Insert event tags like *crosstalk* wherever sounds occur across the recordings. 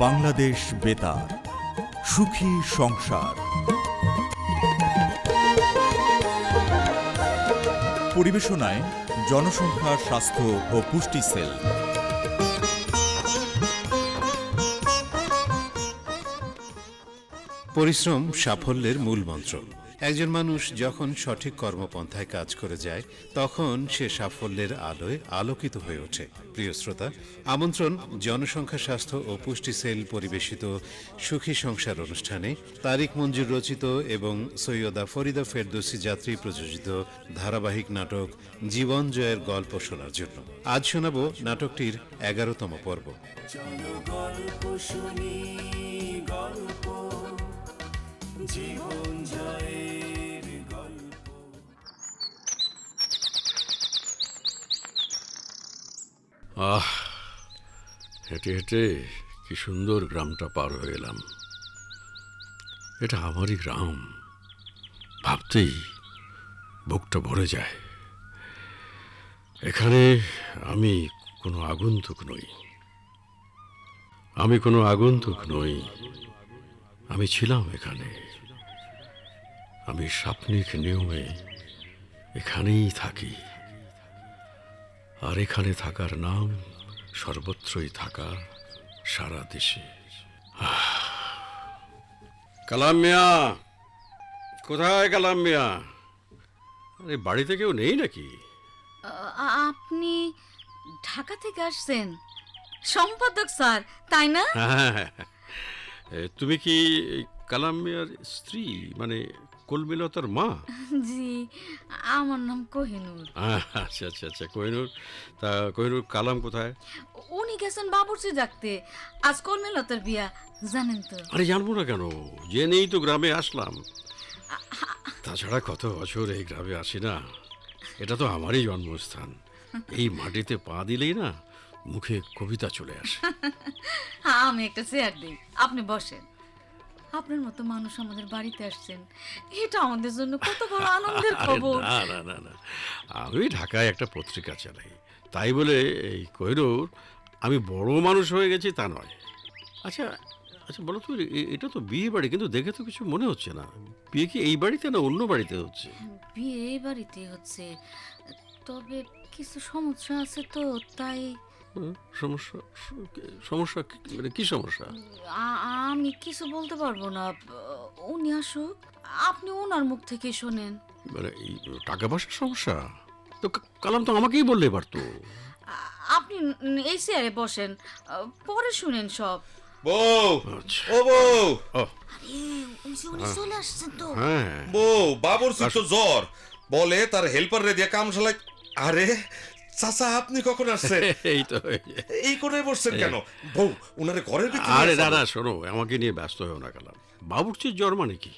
বাংলাদেশ বেতার সুখী সংসার। পরিবেশনায় জনসংখ্যা স্বাস্থ্য ও পুষ্টি সেল। পরিশ্রম সাফল্যের মূল মন্ত্র। একজন মানুষ যখন সঠিক কর্মপন্থায় কাজ করে যায়, তখন সে সাফল্যের আলোয় আলোকিত হয়ে ওঠে। প্রিয় শ্রোতা, আমন্ত্রণ জনসংখ্যা, স্বাস্থ্য ও পুষ্টি সেল পরিবেশিত সুখী সংসার অনুষ্ঠানে তারিক মঞ্জুর রচিত এবং সৈয়দা ফরিদা ফেরদৌসি যাত্রী প্রযোজিত ধারাবাহিক নাটক জীবন জয়ের গল্প শোনার জন্য। আজ শোনাব নাটকটির এগারোতম পর্ব। জীবন জয়ের আহ, হেঁটে হেঁটে কি সুন্দর গ্রামটা পার হয়ে এলাম। এটা আমারই গ্রাম। ভাবতেই বুকটা ভরে যায়। এখানে আমি কোনো আগন্তুক নই। আমি কোনো আগন্তুক নই। আমি ছিলাম এখানে। আমি সাপনিক নিয়মে এখানেই থাকি। আর এখানে থাকার নাম সর্বত্রই থাকা সারা দেশে! কালাম মিয়া কোথায় কালাম মিয়া আরে বাড়িতে কেউ নেই নাকি? আপনি ঢাকা থেকে আসছেন। সম্পাদক স্যার তাই না? হ্যাঁ এ, তুমি কি কালাম মিয়ার স্ত্রী? মানে কলমিলতার মা? জি আমার নাম কোহিনুর। আচ্ছা আচ্ছা আচ্ছা কোহিনুর। তা কোহিনুর কালাম কোথায়? উনি গেছেন বাবুর্চি ডাকতে আজ কলমেলতার বিয়া জানেন তো। আরে জানব না কেন? জেনেই তো গ্রামে আসলাম। তাছাড়া কত বছর এই গ্রামে আসি না? এটা তো আমারই জন্মস্থান। এই মাটিতে পা দিলেই না মুখে কবিতা চলে আসে। আমি একটা চেয়ার দিই। আপনি বসেন। আপনার মতো মানুষ আমাদের বাড়িতে আসছেন। এটা আমাদের জন্য কত বড় *laughs* আনন্দের খবর। না না না না। আমি ঢাকায় একটা পত্রিকা চালাই। তাই বলে এই কৈরুর আমি বড় মানুষ হয়ে গেছি তা নয়। আচ্ছা আচ্ছা বলো তো এটা তো বিয়ে বাড়ি কিন্তু দেখে তো কিছু মনে হচ্ছে না। বিয়ে কি এই বাড়িতে না অন্য বাড়িতে হচ্ছে? বিয়ে এই বাড়িতে হচ্ছে। তবে কিছু সমস্যা আছে তো তাই সমস্যা সমস্যা কি- মানে কি সমস্যা? আমি কিছু বলতে পারব না উনি আসুক আপনি ওনার মুখ থেকে শোনেন। মানে এই টাকা পয়সার সমস্যা? তো কালাম তো আমাকেই বললে পারতো আপনি এই চেয়ারে বসেন পরে শুনেন সব। বউ! আচ্ছা। ও বউ! উনি চলে আসছেন তো। হ্যাঁ। বউ বাবুর তো জ্বর। বলে তার হেল্পার রে দিয়ে কাম চালাই আরে চাচা আপনি কখন আসছেন? *laughs* এই তো এই করে বসছেন কেন? বউ উনারে ঘরের ভিতরে আরে না না শোনো আমাকে নিয়ে ব্যস্ত হয়েও না কালাম। বাবুর্চির জ্বর মানে কি?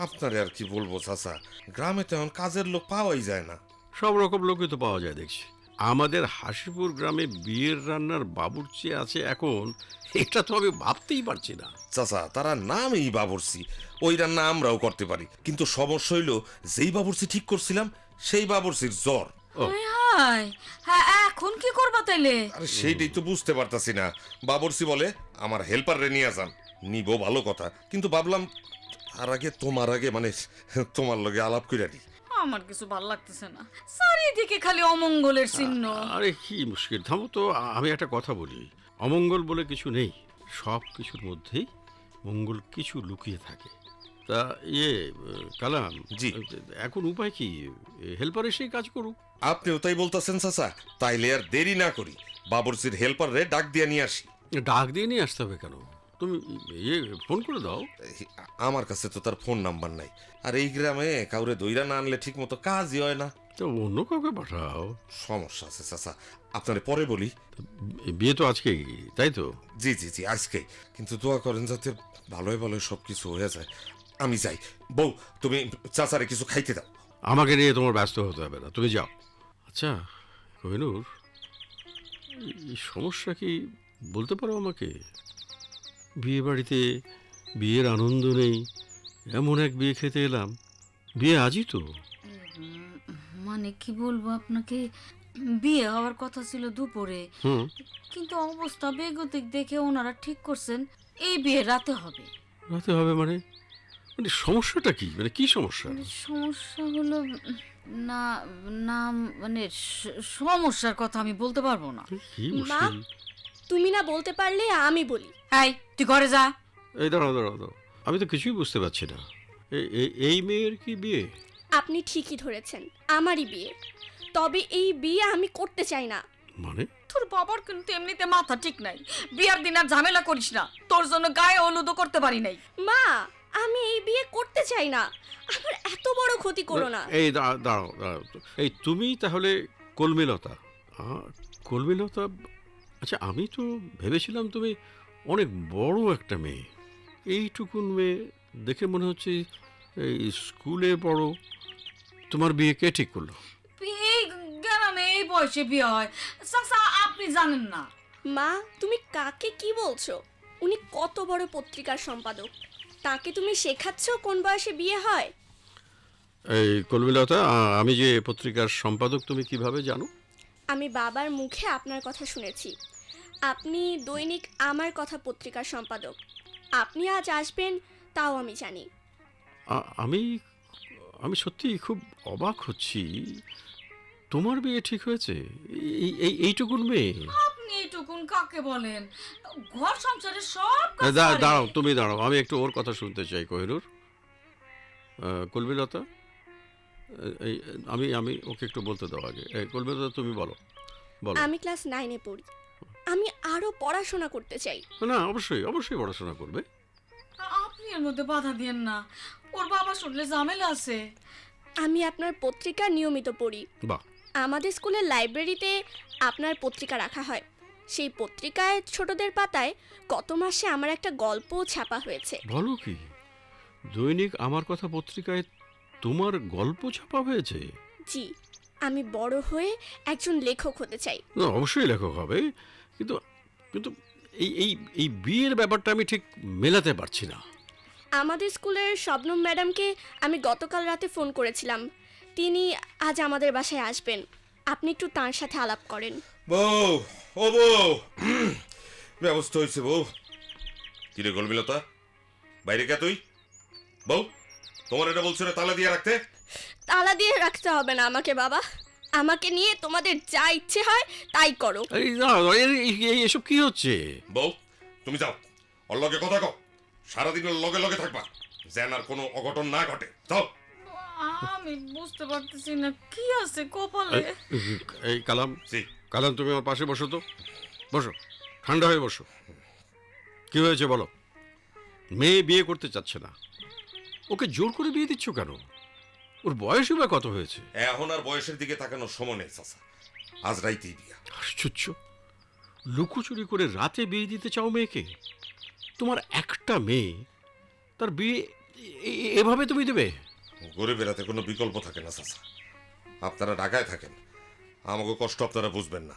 আপনারে আর কি বলব চাচা? গ্রামে তো এখন কাজের লোক পাওয়াই যায় না। সব রকম লোকই তো পাওয়া যায় দেখছি। আমাদের হাসিপুর গ্রামে বিয়ের রান্নার বাবুর্চি আছে এখন এটা তো আমি ভাবতেই পারছি না। চাচা তারা নামই বাবুরসি ওই রান্না আমরাও করতে পারি। কিন্তু সমস্যা হইল যেই বাবুরসি ঠিক করছিলাম সেই বাবুরসির জ্বর। হায় হায়। হ্যাঁ এখন কি করবা তাইলে? আরে সেইটাই তো বুঝতে পারতাছি না। বাবুরসি বলে আমার হেল্পার রে নিয়ে যান। নিব ভালো কথা। কিন্তু ভাবলাম তার আগে তোমার আগে মানে তোমার লগে আলাপ কইরা নি আমার কিছু ভালো লাগতেছে না। চারিদিকে খালি অমঙ্গলের চিহ্ন। আরে কি মুশকিল। থামো তো আমি একটা কথা বলি। অমঙ্গল বলে কিছু নেই। সব কিছুর মধ্যেই মঙ্গল কিছু লুকিয়ে থাকে। তা ইয়ে কালাম জি। এখন উপায় কি? হেল্পার এসেই কাজ করুক। আপনিও তাই বলতাছেন চাচা। তাইলে আর দেরি না করি। বাবুরসির হেল্পার রে ডাক দিয়া নিয়ে আসি। ডাক দিয়ে নিয়ে আসতে হবে কেন? তুমি ইয়ে ফোন করে দাও। আমার কাছে তো তার ফোন নাম্বার নাই। আর এই গ্রামে কাউরে দইরা না আনলে ঠিক মতো কাজই হয় না। তো অন্য কাউকে পাঠাও। সমস্যা আছে চাচা। আপনারে পরে বলি। বিয়ে তো আজকে তাই তো? জি জি জি আজকে কিন্তু দোয়া করেন যাতে ভালোই ভালোই সব কিছু হয়ে যায়। আমি যাই। বউ তুমি চাচারে কিছু খাইতে দাও। আমাকে নিয়ে তোমার ব্যস্ত হতে হবে না তুমি যাও। আচ্ছা কোহিনুর এই সমস্যা কি বলতে পারো আমাকে? বিয়ে বাড়িতে বিয়ের আনন্দ নেই এমন এক বিয়ে খেতে এলাম। বিয়ে আজই তো। মানে কি বলব আপনাকে? বিয়ে হওয়ার কথা ছিল দুপুরে। হুম। কিন্তু অবস্থা বেগতিক দেখে ওনারা ঠিক করছেন এই বিয়ে রাতে হবে। রাতে হবে মানে? মানে সমস্যাটা কি? মানে কি সমস্যা? মানে সমস্যা হলো না না মানে সমস্যার কথা আমি বলতে পারব না। কি মা? মুশকিল? তুমি না বলতে পারলে আমি বলি। এই তুই ঘরে যা। এই দাঁড়াও দাঁড়াও দাঁড়াও। আমি তো কিছুই বুঝতে পারছি না। এই- মেয়ের কি বিয়ে? আপনি ঠিকই ধরেছেন আমারই বিয়ে। তবে এই বিয়ে আমি করতে চাই না। মানে? তোর বাবার কিন্তু এমনিতে মাথা ঠিক নাই। বিয়ার দিন আর ঝামেলা করিস না। তোর জন্য গায়ে হলুদও করতে পারি নাই। মা আমি এই বিয়ে করতে চাই না। আমার এত বড় ক্ষতি করো না। এই দাঁড়াও দাঁড়াও এই তুমি তাহলে কলমিলতা। কলমিলতা আচ্ছা আমি তো ভেবেছিলাম তুমি অনেক বড় একটা মেয়ে। এইটুকুন মেয়ে দেখে মনে হচ্ছে এই স্কুলে বড় তোমার বিয়ে কে ঠিক করল? এই গ্রামে এই বয়সে বিয়ে হয়। চাচা আপনি জানেন না। মা তুমি কাকে কি বলছো? উনি কত বড় পত্রিকার সম্পাদক। তাকে তুমি শেখাচ্ছ কোন বয়সে বিয়ে হয়? এই কলমিলতা আমি যে পত্রিকার সম্পাদক তুমি কীভাবে জানো? আমি বাবার মুখে আপনার কথা শুনেছি। আপনি দৈনিক আমার কথা পত্রিকার সম্পাদক। আপনি আজ আসবেন তাও আমি জানি। আমি আমি সত্যি খুব অবাক হচ্ছি। তোমার বিয়ে ঠিক হয়েছে? এই এই এইটুকুন মেয়ে। আপনি এইটুকুন কাকে বলেন? ঘর সংসারে সব কাজ দা- করে। দাঁড়াও তুমি দাঁড়াও আমি একটু ওর কথা শুনতে চাই কোহিনুর। আহ, কলমিলতা? আহ, এই আমি আমি ওকে একটু বলতে দাও আগে। এই, কলমিলতা তুমি বলো বলো। আমি ক্লাস নাইনে পড়ি। আমি আরও পড়াশোনা করতে চাই। না অবশ্যই অবশ্যই পড়াশোনা করবে। আপনি এর মধ্যে বাধা দিয়েন না। ওর বাবা শুনলে ঝামেলা আছে। আমি আপনার পত্রিকা নিয়মিত পড়ি। বাহ। আমাদের স্কুলের লাইব্রেরিতে আপনার পত্রিকা রাখা হয়। সেই পত্রিকায় ছোটদের পাতায় গত মাসে আমার একটা গল্প ছাপা হয়েছে। বলো কি? দৈনিক আমার কথা পত্রিকায় তোমার গল্প ছাপা হয়েছে? জি আমি বড় হয়ে একজন লেখক হতে চাই। না অবশ্যই লেখক হবে। কিন্তু কিন্তু এই এই এই বিয়ের ব্যাপারটা আমি ঠিক মেলাতে পারছি না। আমাদের স্কুলের শবনম ম্যাডামকে আমি গতকাল রাতে ফোন করেছিলাম। তিনি আজ আমাদের বাসায় আসবেন। আপনি একটু তার সাথে আলাপ করেন। বউ ও বউ। ব্যবস্থা হয়েছে বউ? কিরে গলমিলতা বাইরে কে তুই? বউ তোমার এটা বলছো না তালা দিয়ে রাখতে? তালা দিয়ে রাখতে হবে না আমাকে বাবা। আমাকে নিয়ে তোমাদের যা ইচ্ছে হয় তাই করো। এই না এই- এই- এই- এসব কি হচ্ছে? বউ তুমি যাও ওর লগে কথা কও। সারাদিন ওর লগে লগে থাকবা যেন আর কোনো অঘটন না ঘটে। যাও। আমি বুঝতে পারতেছি না কি আছে কপালে? এই- এই কালাম। জি কালাম তুমি আমার পাশে বসো তো। বসো ঠান্ডা হয়ে বসো। কি হয়েছে বলো? মেয়ে বিয়ে করতে চাচ্ছে না। ওকে জোর করে বিয়ে দিচ্ছ কেন? ওর বয়সই বা কত হয়েছে? এখন আর বয়সের দিকে তাকানোর সময় নেই চাচা আজ রাইতেই বিয়া। আশ্চর্য। লুকোচুরি করে রাতে বিয়ে দিতে চাও মেয়েকে? তোমার একটা মেয়ে তার বিয়ে এভাবে তুমি দেবে? ঘুরে বেড়াতে কোনো বিকল্প থাকে না চাচা আপনারা ঢাকায় থাকেন আমাকে কষ্ট আপনারা বুঝবেন না।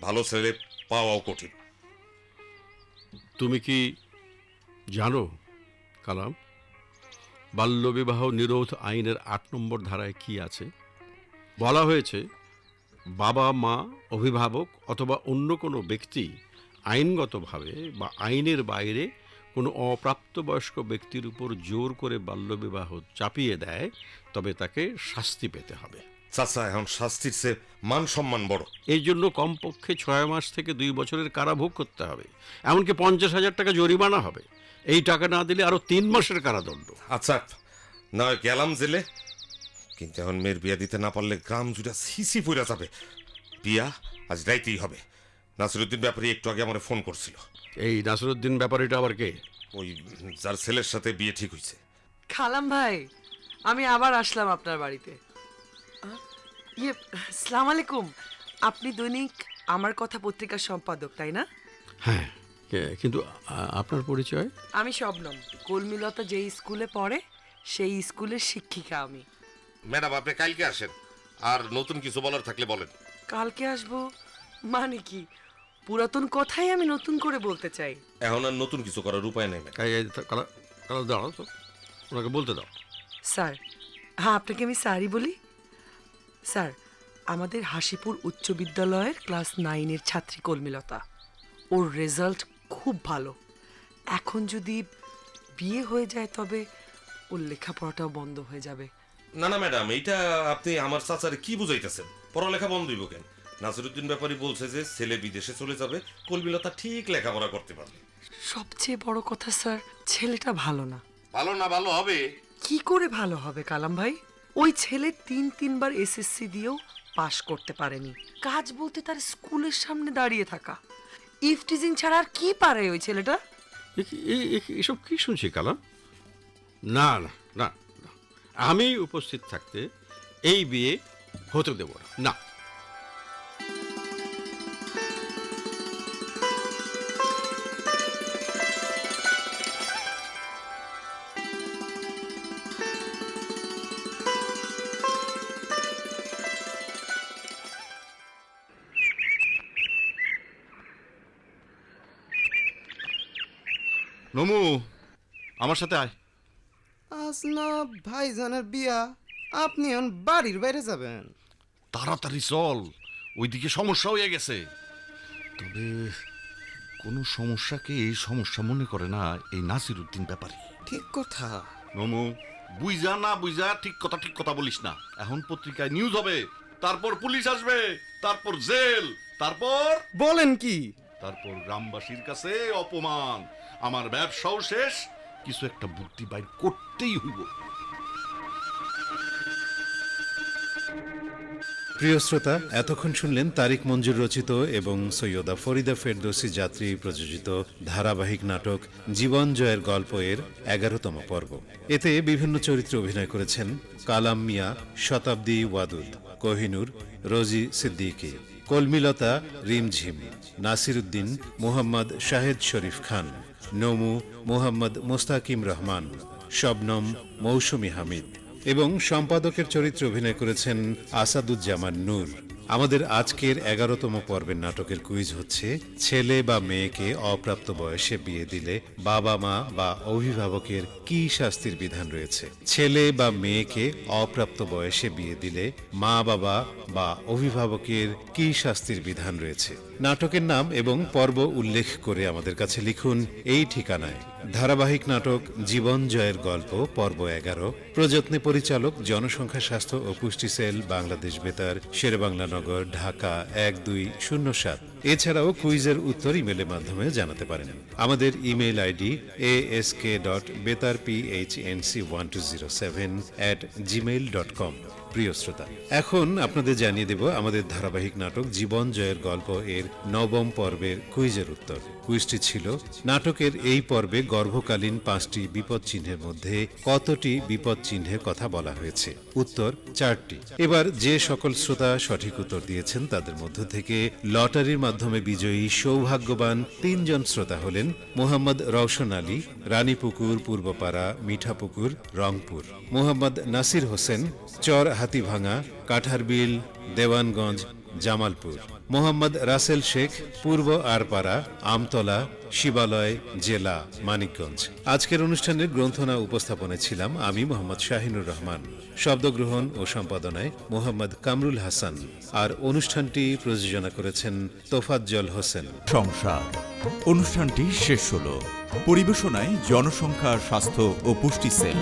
ভালো ছেলে পাওয়াও কঠিন। তুমি কি জানো, কালাম, বাল্যবিবাহ নিরোধ আইনের আট নম্বর ধারায় কি আছে? বলা হয়েছে, বাবা, মা, অভিভাবক অথবা অন্য কোনো ব্যক্তি আইনগতভাবে বা আইনের বাইরে কোনো অপ্রাপ্তবয়স্ক ব্যক্তির উপর জোর করে বাল্যবিবাহ চাপিয়ে দেয়, তবে তাকে শাস্তি পেতে হবে। চাচা এখন শাস্তির চেয়ে মান সম্মান বড়। এই জন্য কমপক্ষে ছয় মাস থেকে দুই বছরের কারাভোগ করতে হবে। এমনকি পঞ্চাশ হাজার টাকা জরিমানা হবে। এই টাকা না দিলে আরও তিন মাসের কারাদণ্ড। আচ্ছা না গেলাম জেলে। কিন্তু এখন মেয়ের বিয়া দিতে না পারলে গ্রাম জুড়ে সিসি পড়া যাবে। বিয়া আজ রাইতেই হবে। নাসিরুদ্দিন ব্যাপারী একটু আগে আমার ফোন করছিল। এই নাসিরুদ্দিন ব্যাপারীটা আবার কে? ওই যার ছেলের সাথে বিয়ে ঠিক হয়েছে খালাম ভাই আমি আবার আসলাম আপনার বাড়িতে। ইয়ে সালাম আলাইকুম। আপনি দৈনিক আমার কথা পত্রিকার সম্পাদক তাই না? হ্যাঁ কিন্তু আপনার পরিচয়? আমি শবনম। কলমিলতা যেই স্কুলে পড়ে সেই স্কুলের শিক্ষিকা আমি। ম্যাডাম আপনি কালকে আসেন। আর নতুন কিছু বলার থাকলে বলেন। কালকে আসব মানে কি? পুরাতন কথাই আমি নতুন করে বলতে চাই। এখন আর নতুন কিছু করার উপায় নেই ম্যাডাম। এই এই তা- কালা কালা দাঁড়াও তো। ওনাকে বলতে দাও। স্যার হ্যাঁ আপনাকে আমি স্যারই বলি। স্যার আমাদের হাসিপুর উচ্চ বিদ্যালয়ের ক্লাস নাইনের ছাত্রী কলমিলতা ওর রেজাল্ট খুব ভালো। এখন যদি বিয়ে হয়ে যায় তবে ওর লেখাপড়াটাও বন্ধ হয়ে যাবে। না না ম্যাডাম এইটা আপনি আমার চাচারে কি বুঝাইতেছেন? পড়ালেখা বন্ধ হইব কেন? নাসিরুদ্দিন ব্যাপারী বলছে যে ছেলে বিদেশে চলে যাবে কলমিলতা ঠিক লেখাপড়া করতে পারবে। সবচেয়ে বড় কথা স্যার ছেলেটা ভালো না। ভালো না ভালো হবে। কি করে ভালো হবে কালাম ভাই? ওই ছেলে তিন তিনবার এসএসসি দিয়েও পাশ করতে পারেনি। কাজ বলতে তার স্কুলের সামনে দাঁড়িয়ে থাকা। ইফটিজিং ছাড়া আর কি পারে ওই ছেলেটা? এসব কি শুনছি কালাম? না না না। আমি উপস্থিত থাকতে এই বিয়ে হতে দেব না। নমু আমার সাথে আয়। আজ না ভাইজানের বিয়া আপনি এখন বাড়ির বাইরে যাবেন। তাড়াতাড়ি চল ওইদিকে সমস্যা হয়ে গেছে। তবে কোনো সমস্যাকে এই সমস্যা মনে করে না এই নাসির উদ্দিন ব্যাপারী। ঠিক কথা। নমু বুঝা না বুঝা ঠিক কথা ঠিক কথা বলিস না। এখন পত্রিকায় নিউজ হবে তারপর পুলিশ আসবে তারপর জেল তারপর বলেন কি? তারপর গ্রামবাসীর কাছে অপমান। আমার ব্যবসাও শেষ, কিছু একটা বুদ্ধি বাইর করতেই হইব। প্রিয় শ্রোতা, এতক্ষণ শুনলেন তারিক মঞ্জুর রচিত এবং সৈয়দা ফরিদা ফেরদৌসি যাত্রী প্রযোজিত ধারাবাহিক নাটক জীবন জয়ের গল্প এর এগারোতম পর্ব। এতে বিভিন্ন চরিত্রে অভিনয় করেছেন কালাম মিয়া, শতাব্দী ওয়াদুদ, কোহিনুর, রোজি সিদ্দিকী, কলমিলতা, রিমঝিম, নাসিরুদ্দিন, মোহাম্মদ শাহেদ শরীফ খান। নমু মোহাম্মদ মোস্তাকিম রহমান। শবনম মৌসুমী হামিদ। এবং সম্পাদকের চরিত্রে অভিনয় করেছেন আসাদুজ্জামান নূর। আমাদের আজকের এগারোতম পর্বের নাটকের কুইজ হচ্ছে, ছেলে বা মেয়েকে অপ্রাপ্ত বয়সে বিয়ে দিলে বাবা মা বা অভিভাবকের কি শাস্তির বিধান রয়েছে? ছেলে বা মেয়েকে অপ্রাপ্ত বয়সে বিয়ে দিলে মা বাবা বা অভিভাবকের কি শাস্তির বিধান রয়েছে? নাটকের নাম এবং পর্ব উল্লেখ করে আমাদের কাছে লিখুন এই ঠিকানায়। ধারাবাহিক নাটক জীবন জয়ের গল্প, পর্ব এগারো। প্রযত্নে পরিচালক জনসংখ্যা স্বাস্থ্য ও পুষ্টি সেল, বাংলাদেশ বেতার, শেরবাংলা নগর, ঢাকা এক দুই শূন্য সাত। এছাড়াও কুইজের উত্তর ইমেলের মাধ্যমে জানাতে পারেন। আমাদের email ID A S K dot বেতার P H N C one two zero seven at gmail dot com. প্রিয় শ্রোতা, এখন আপনাদের জানিয়ে দেব আমাদের ধারাবাহিক নাটক জীবন জয়ের গল্প এর নবম পর্বের কুইজের উত্তর। কুইজটি ছিল, নাটকের এই পর্বে গর্ভকালীন পাঁচটি বিপদ চিহ্নের মধ্যে কতটি বিপদ চিহ্নের কথা বলা হয়েছে? উত্তর, চারটি। এবার যে সকল শ্রোতা সঠিক উত্তর দিয়েছেন তাদের মধ্য থেকে লটারির মাধ্যমে বিজয়ী সৌভাগ্যবান তিনজন শ্রোতা হলেন মোহাম্মদ রওশন আলী রানীপুকুর পূর্বপাড়া মিঠাপুকুর রংপুর। মোহাম্মদ নাসির হোসেন, চর হাতিভাঙা, কাঠারবিল, দেওয়ানগঞ্জ জামালপুর। মোহাম্মদ রাসেল শেখ, পূর্ব আরপাড়া, আমতলা, শিবালয় জেলা, মানিকগঞ্জ। আজকের অনুষ্ঠানের গ্রন্থনা উপস্থাপনে ছিলাম আমি মোহাম্মদ শাহিনুর রহমান। শব্দগ্রহণ ও সম্পাদনায় মোহাম্মদ কামরুল হাসান। আর অনুষ্ঠানটি প্রযোজনা করেছেন তোফাজ্জল হোসেন। সংসার। অনুষ্ঠানটি শেষ হলো। পরিবেশনায় জনসংখ্যা, স্বাস্থ্য ও পুষ্টি সেল।